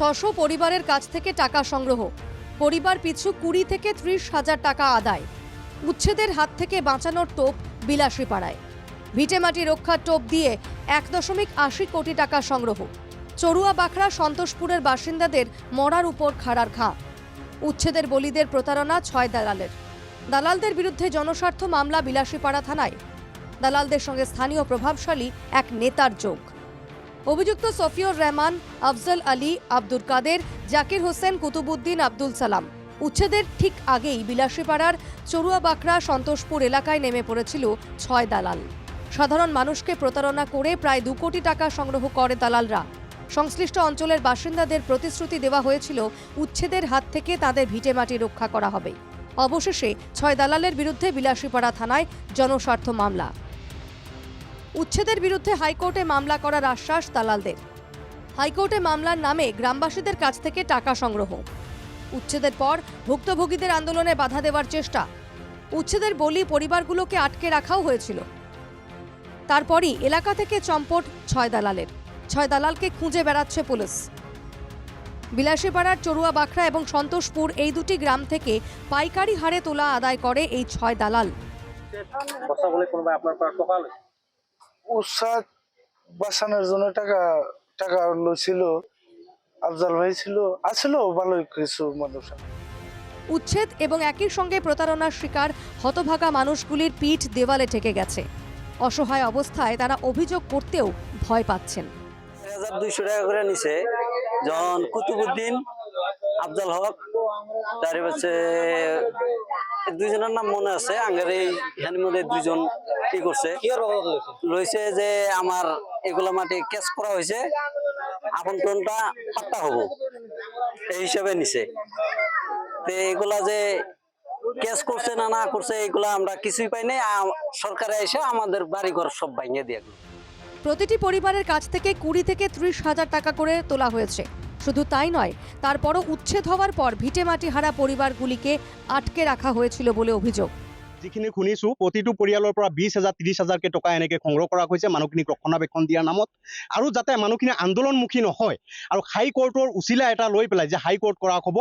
ছশো পরিবারের কাছ থেকে টাকা সংগ্রহ। পরিবার পিছু কুড়ি থেকে ত্রিশ হাজার টাকা আদায়। উচ্ছেদের হাত থেকে বাঁচানোর টোপ বিলাসীপাড়ায়। ভিটেমাটি রক্ষার টোপ দিয়ে এক দশমিক আশি কোটি টাকা সংগ্রহ। চড়ুয়া বাখরা সন্তোষপুরের বাসিন্দাদের মরার উপর খাড়ার ঘা। উচ্ছেদের বলিদের প্রতারণা ছয় দালালের। দালালদের বিরুদ্ধে জনস্বার্থ মামলা বিলাসীপাড়া থানায়। দালালদের সঙ্গে স্থানীয় প্রভাবশালী এক নেতার যোগ। অভিযুক্ত সফিউর রহমান, আফজল আলী, আব্দুল কাদের, জাকির হোসেন কুতুবুদ্দিন আব্দুল সালাম। উচ্ছেদের ঠিক আগেই বিলাসীপাড়ার চড়ুয়া বাকরা সন্তোষপুর এলাকায় নেমে পড়েছিল ছয় দালাল। সাধারণ মানুষকে প্রতারণা করে প্রায় দু কোটি টাকা সংগ্রহ করে দালালরা। সংশ্লিষ্ট অঞ্চলের বাসিন্দাদের প্রতিশ্রুতি দেওয়া হয়েছিল উচ্ছেদের হাত থেকে তাদের ভিটেমাটি রক্ষা করা হবে। অবশেষে ছয় দালালের বিরুদ্ধে বিলাসীপাড়া থানায় জনস্বার্থ মামলা। উচ্ছেদের বিরুদ্ধে হাইকোর্টে মামলা করার আশ্বাস দালালদের। হাইকোর্টে মামলার নামে গ্রামবাসীদের কাছ থেকে টাকা সংগ্রহ। উচ্ছেদের পর ভুক্তভোগীদের আন্দোলনে বাধা দেওয়ার চেষ্টা। উচ্ছেদের বলি পরিবারগুলোকে আটকে রাখাও হয়েছিল। তারপরই এলাকা থেকে চম্পট ছয় দালালের। ছয় দালালকে খুঁজে বেড়াচ্ছে পুলিশ। বিলাসীপাড়ার চড়ুয়া বাখরা এবং সন্তোষপুর এই দুটি গ্রাম থেকে পাইকারি হারে তোলা আদায় করে এই ছয় দালাল। উৎসাহ বাঁচানোর জন্য টাকা টাকা ছিল আফজাল ভাই ছিল আছিল ভালো কিছু মানুষ। উচ্ছেদ এবং একই সঙ্গে প্রতারণার শিকার হতভাগা মানুষগুলির পিঠ দেওয়ালে ঠেকে গেছে। অসহায় অবস্থায় তারা অভিযোগ করতেও ভয় পাচ্ছেন। হাজার দুইশো টাকা করে নিছে। যখন কুতুবুদ্দিন আফজাল হক তার হচ্ছে দুইজনের নাম মনে আছে আগের এই মধ্যে দুইজন কি করছে লইছে যে আমার এগুলা মাটি ক্যাশ করা হয়েছে আপন টনটা পাট্টা হব এই হিসাবে নিছে। তো এগুলা যে ক্যাশ করছে না না করছে এগুলা আমরা কিছুই পাই নাই সরকারে এসে আমাদের বাড়ি ঘর সব ভাঙিয়ে দিয়ে প্রতিটি পরিবারের কাছ থেকে কুড়ি থেকে ত্রিশ হাজার টাকা করে তোলা হয়েছে। শুধু তাই নয়, তারপরও উচ্ছেদ হওয়ার পর ভিটেমাটি হারা পরিবারগুলিকে আটকে রাখা হয়েছিল বলে অভিযোগ। যিখিনি শুনিছো প্ৰতিটো পৰিয়ালৰ পৰা বিছ হাজাৰ ত্ৰিছ হাজাৰকৈ টকা এনেকৈ সংগ্ৰহ কৰা হৈছে মানুহখিনিক ৰক্ষণাবেক্ষণ দিয়াৰ নামত। আৰু যাতে মানুহখিনি আন্দোলনমুখী নহয় আৰু হাই কোৰ্টৰ উচিলা এটা লৈ পেলাই যে হাই কোৰ্ট কৰা হ'ব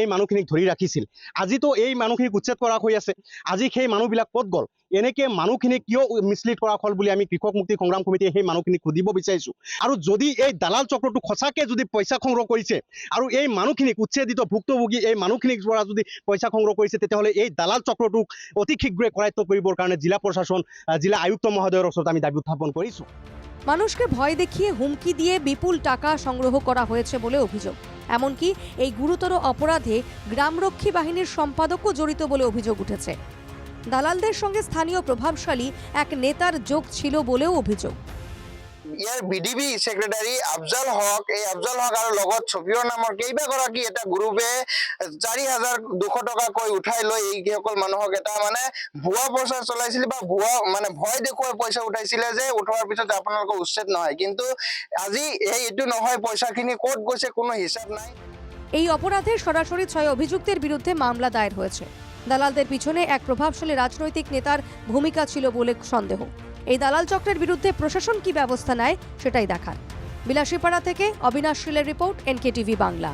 এই মানুহখিনিক ধৰি ৰাখিছিল। আজিতো এই মানুহখিনিক উচ্ছেদ কৰা হৈ আছে। আজি সেই মানুহবিলাক ক'ত গ'ল? এনেকৈ মানুহখিনিক কিয় মিছলিড কৰা হ'ল বুলি আমি কৃষক মুক্তি সংগ্ৰাম সমিতিয়ে সেই মানুহখিনিক সুধিব বিচাৰিছোঁ। আৰু যদি এই দালাল চক্ৰটো সঁচাকৈ যদি পইচা সংগ্ৰহ কৰিছে আৰু এই মানুহখিনিক উচ্ছেদিত ভুক্তভোগী এই মানুহখিনিক পৰা যদি পইচা সংগ্ৰহ কৰিছে তেতিয়াহ'লে এই দালাল চক্ৰটোক অতি শীঘ্ৰে কৰায়ত্ব কৰিবৰ কাৰণে জিলা প্ৰশাসন আহ, জিলা আয়ুক্ত মহোদয়ৰ ওচৰত আমি দাবি উত্থাপন কৰিছোঁ। মানুষকে ভয় দেখিয়ে হুমকি দিয়ে বিপুল টাকা সংগ্রহ করা হয়েছে বলে অভিযোগ। এমনকি এই গুরুতর অপরাধে গ্রামরক্ষী বাহিনীর সম্পাদকও জড়িত বলে অভিযোগ উঠেছে। দালালদের সঙ্গে স্থানীয় প্রভাবশালী এক নেতার যোগ ছিল বলেও অভিযোগ। ইয়াৰ বিডিবি ছেক্ৰেটাৰী আফজাল হক এই আফজাল হক আৰু লগত ছফিয়ৰ নামৰ কেইবাগৰাকী এটা গ্ৰুপে চাৰি হাজাৰ দুশ টকাকৈ উঠাই লৈ এইসকল মানুহক এটা মানে ভুৱা প্ৰচাৰ চলাইছিল বা ভুৱা মানে ভয় দেখুৱাই পইচা উঠাইছিলে যে উঠোৱাৰ পিছত আপোনালোকৰ উচ্ছেদ নহয়। কিন্তু আজি এই এইটো নহয় পইচাখিনি ক'ত গৈছে কোনো হিচাপ নাই। এই অপরাধে সরাসরি ছয় অভিযুক্তের বিরুদ্ধে মামলা দায়ের হয়েছে। দালালদের পিছনে এক প্রভাবশালী রাজনৈতিক নেতার ভূমিকা ছিল বলে সন্দেহ। এই দালাল চক্রের বিরুদ্ধে প্রশাসন কি ব্যবস্থা নেয় সেটাই দেখার। বিলাসীপাড়া থেকে অবিনাশ শীলের রিপোর্ট, এনকেটিভি বাংলা।